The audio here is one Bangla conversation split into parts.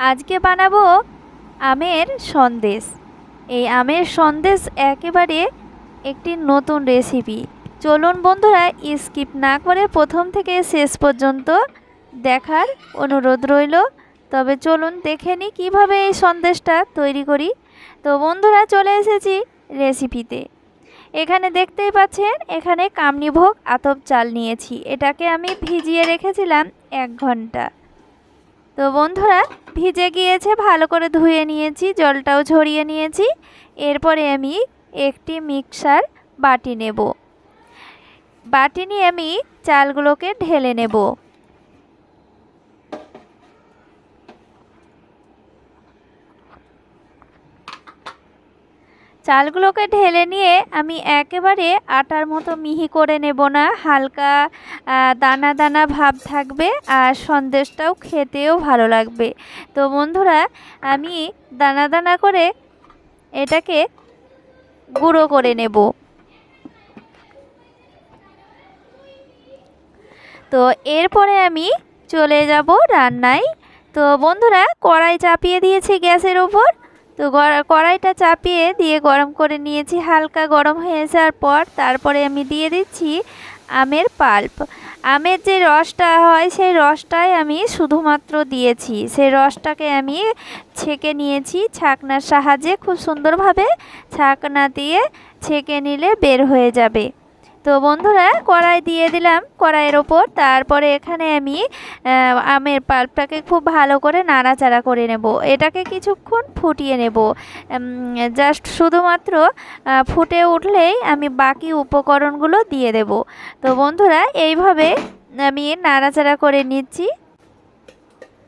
আজকে বানাবো আমের সন্দেশ। এই আমের সন্দেশ একেবারে একটি নতুন রেসিপি চলুন বন্ধুরা স্কিপ না করে প্রথম থেকে শেষ পর্যন্ত দেখার অনুরোধ রইল। তবে চলুন দেখে নিই কীভাবে এই সন্দেশটা তৈরি করি। তো বন্ধুরা, চলে এসেছি রেসিপিতে এখানে দেখতেই পাচ্ছেন, এখানে কামনিভোগ আতপ চাল নিয়েছি। এটাকে আমি ভিজিয়ে রেখেছিলাম এক ঘণ্টা। তো বন্ধুরা, ভিজে গিয়েছে, ভালো করে ধুয়ে নিয়েছি, জলটাও ঝরিয়ে নিয়েছি। এরপরে আমি একটি মিক্সার বাটি নেব। বাটি নিয়ে আমি চালগুলোকে ঢেলে নেব। চালগুলোকে ঢেলে নিয়ে আমি একেবারে আটার মতো মিহি করে নেব না। হালকা দানা দানা ভাব থাকবে আর সন্দেশটাও খেতেও ভালো লাগবে। তো বন্ধুরা, আমি দানা দানা করে এটাকে গুঁড়ো করে নেব। তো এরপরে আমি চলে যাব রান্নায়। তো বন্ধুরা, কড়াই চাপিয়ে দিয়েছি গ্যাসের ওপর। তো কড়াইটা চাপিয়ে দিয়ে গরম করে নিয়েছি। হালকা গরম হয়ে যাওয়ার পর তারপরে আমি দিয়ে দিচ্ছি আমের পাল্প। আমের যে রসটা হয়, সেই রসটাই আমি শুধুমাত্র দিয়েছি। সেই রসটাকে আমি ছেঁকে নিয়েছি ছাকনার সাহায্যে। খুব সুন্দরভাবে ছাকনা দিয়ে ছেঁকে নিলে বের হয়ে যাবে। তো বন্ধুরা, কড়াই দিয়ে দিলাম কড়াইয়ের ওপর। তারপরে এখানে আমি আমের পাল্পটাকে খুব ভালো করে নাড়াচাড়া করে নেব। এটাকে কিছুক্ষণ ফুটিয়ে নেব। জাস্ট শুধুমাত্র ফুটে উঠলেই আমি বাকি উপকরণগুলো দিয়ে দেব। তো বন্ধুরা, এইভাবে আমি নাড়াচাড়া করে নিচ্ছি।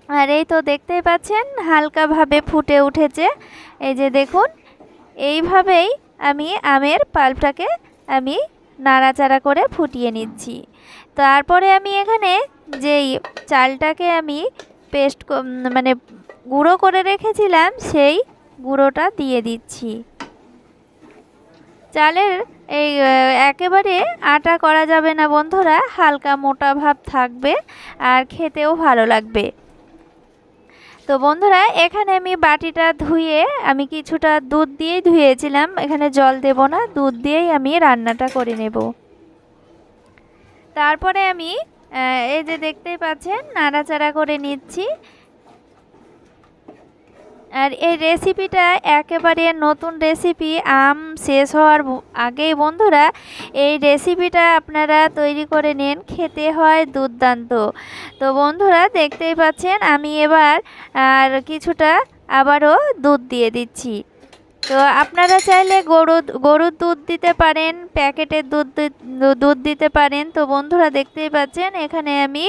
আর এই তো দেখতেই পাচ্ছেন, হালকাভাবে ফুটে উঠেছে। এই যে দেখুন, এইভাবেই আমি আমের পাল্পটাকে আমি নাড়াচাড়া করে ফুটিয়ে নিচ্ছি। তারপরে আমি এখানে যেই চালটাকে আমি পেস্ট মানে গুঁড়ো করে রেখেছিলাম, সেই গুঁড়োটা দিয়ে দিচ্ছি। চালের এই একেবারে আটা করা যাবে না বন্ধুরা, হালকা মোটা ভাব থাকবে আর খেতেও ভালো লাগবে। তো বন্ধুরা, এখানে আমি বাটিটা ধুয়ে আমি কিছুটা দুধ দিয়েই ধুয়েছিলাম। এখানে জল দেব না, দুধ দিয়েই আমি রান্নাটা করে নেব। তারপরে আমি এই যে দেখতেই পাচ্ছেন, নাড়াচাড়া করে নিচ্ছি। আর এই রেসিপিটা একেবারে নতুন রেসিপি আম শেষ হওয়ার আগেই বন্ধুরা, এই রেসিপিটা আপনারা তৈরি করে নেন, খেতে হয় দুর্দান্ত। তো বন্ধুরা, দেখতেই পাচ্ছেন, আমি এবার আর কিছুটা আবারও দুধ দিয়ে দিচ্ছি। তো আপনারা চাইলে গরু, গরুর দুধ দিতে পারেন, প্যাকেটের দুধ দুধ দিতে পারেন। তো বন্ধুরা দেখতেই পাচ্ছেন, এখানে আমি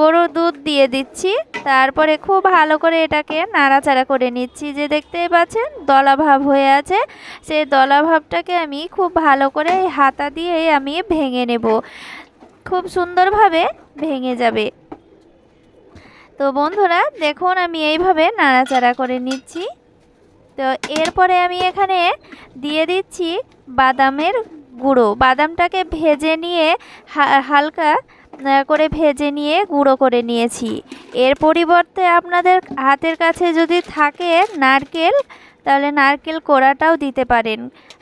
গরুর দুধ দিয়ে দিচ্ছি। তারপরে খুব ভালো করে এটাকে নাড়াচাড়া করে নিচ্ছি। যে দেখতেই পাচ্ছেন দলাভাব হয়ে আছে। সেই দলাভাবটাকে আমি খুব ভালো করে হাতা দিয়ে আমি ভেঙে নেব। খুব সুন্দরভাবে ভেঙে যাবে। তো বন্ধুরা, দেখুন, আমি এইভাবে নাড়াচাড়া করে নিচ্ছি। তো এরপরে আমি এখানে দিয়ে দিচ্ছি বাদামের গুঁড়ো। বাদামটাকে ভেজে নিয়ে হালকা করে ভেজে নিয়ে গুঁড়ো করে নিয়েছি। এর পরিবর্তে আপনাদের হাতের কাছে যদি থাকে নারকেল, তাহলে নারকেল কোড়াটাও দিতে পারেন।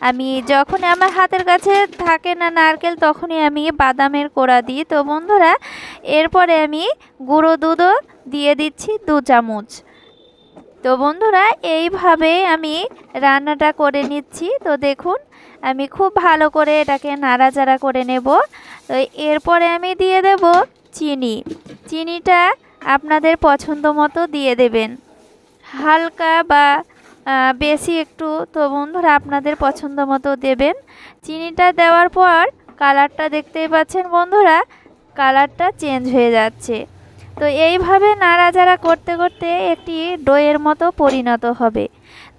আমি যখন আমার হাতের কাছে থাকে না নারকেল, তখনই আমি বাদামের কোড়া দিই। তো বন্ধুরা, এরপরে আমি গুঁড়ো দুধও দিয়ে দিচ্ছি দু চামচ। তো বন্ধুরা, এইভাবে আমি রান্নাটা করে নিচ্ছি। তো দেখুন, আমি খুব ভালো করে এটাকে নাড়াচাড়া করে নেব। তো এরপরে আমি দিয়ে দেব চিনি। চিনিটা আপনাদের পছন্দ মতো দিয়ে দেবেন। হালকা বা বেশি একটু তো বন্ধুরা আপনাদের পছন্দ মতো দেবেন। চিনিটা দেওয়ার পর কালারটা দেখতেই পাচ্ছেন বন্ধুরা, কালারটা চেঞ্জ হয়ে যাচ্ছে। তো এইভাবে নাড়াচাড়া করতে করতে একটি ডোয়ের মতো পরিণত হবে।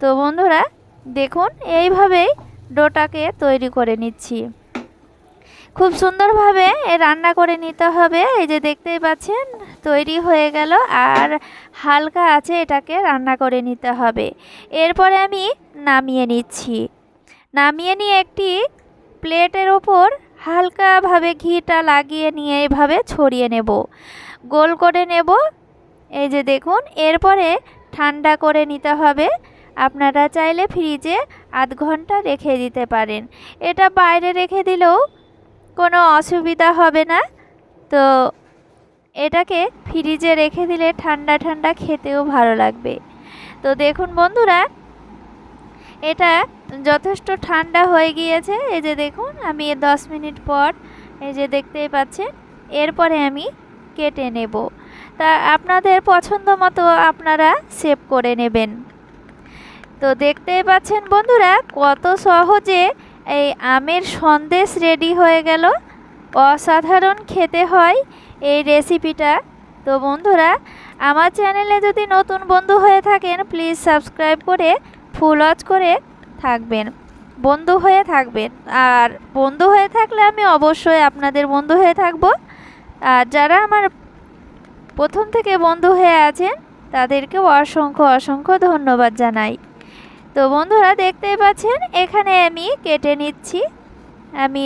তো বন্ধুরা, দেখুন, এইভাবেই ডোটাকে তৈরি করে নিচ্ছি। খুব সুন্দরভাবে রান্না করে নিতে হবে। এই যে দেখতেই পাচ্ছেন, তৈরি হয়ে গেল আর হালকা আছে এটাকে রান্না করে নিতে হবে। এরপরে আমি নামিয়ে নিচ্ছি। নামিয়ে নিয়ে একটি প্লেটের ওপর হালকাভাবে ঘিটা লাগিয়ে নিয়ে এইভাবে ছড়িয়ে নেব। গোল করে নেব। এই যে দেখুন, এরপরে ঠান্ডা করে নিতে হবে। আপনারা চাইলে ফ্রিজে আধ ঘণ্টা রেখে দিতে পারেন। এটা বাইরে রেখে দিলেও কোনো অসুবিধা হবে না। তো এটাকে ফ্রিজে রেখে দিলে ঠান্ডা ঠান্ডা খেতেও ভালো লাগবে। তো দেখুন বন্ধুরা, এটা যথেষ্ট ঠান্ডা হয়ে গিয়েছে। এই যে দেখুন, আমি দশ মিনিট পর, এই যে দেখতেই পাচ্ছেন, এরপরে আমি কেটে নেব। তা আপনাদের পছন্দ মতো আপনারা সেভ করে নেবেন। তো দেখতেই পাচ্ছেন বন্ধুরা, কত সহজে এই আমের সন্দেশ রেডি হয়ে গেল। অসাধারণ খেতে হয় এই রেসিপিটা। তো বন্ধুরা, আমার চ্যানেলে যদি নতুন বন্ধু হয়ে থাকেন, প্লিজ সাবস্ক্রাইব করে ফুল ওয়াচ করে থাকবেন। বন্ধু হয়ে থাকবেন। আর বন্ধু হয়ে থাকলে আমি অবশ্যই আপনাদের বন্ধু হয়ে থাকব। যারা আমার প্রথম থেকে বন্ধু হয়ে আছেন তাদেরকে অসংখ্য অসংখ্য ধন্যবাদ জানাই। তো বন্ধুরা, দেখতেই পাচ্ছেন, এখানে আমি কেটে নিচ্ছি। আমি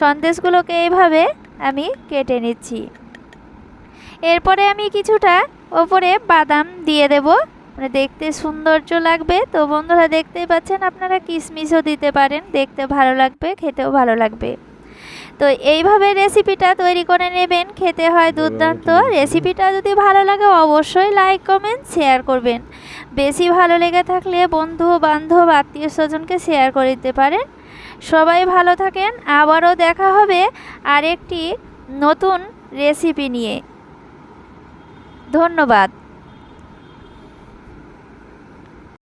সন্দেশগুলোকে এইভাবে আমি কেটে নিচ্ছি। এরপরে আমি কিছুটা ওপরে বাদাম দিয়ে দেব। মানে দেখতে সৌন্দর্য লাগবে। তো বন্ধুরা, দেখতেই পাচ্ছেন, আপনারা কিশমিশও দিতে পারেন। দেখতে ভালো লাগবে, খেতেও ভালো লাগবে। তো এইভাবে রেসিপিটা তৈরি করে নেবেন। খেতে হয় দুর্দান্ত। রেসিপিটা যদি ভালো লাগে অবশ্যই লাইক কমেন্ট শেয়ার করবেন। বেশি ভালো লেগে থাকলে বন্ধু বান্ধব আত্মীয় স্বজনকে শেয়ার করে দিতে পারেন। সবাই ভালো থাকেন। আবারও দেখা হবে আরেকটি নতুন রেসিপি নিয়ে। ধন্যবাদ।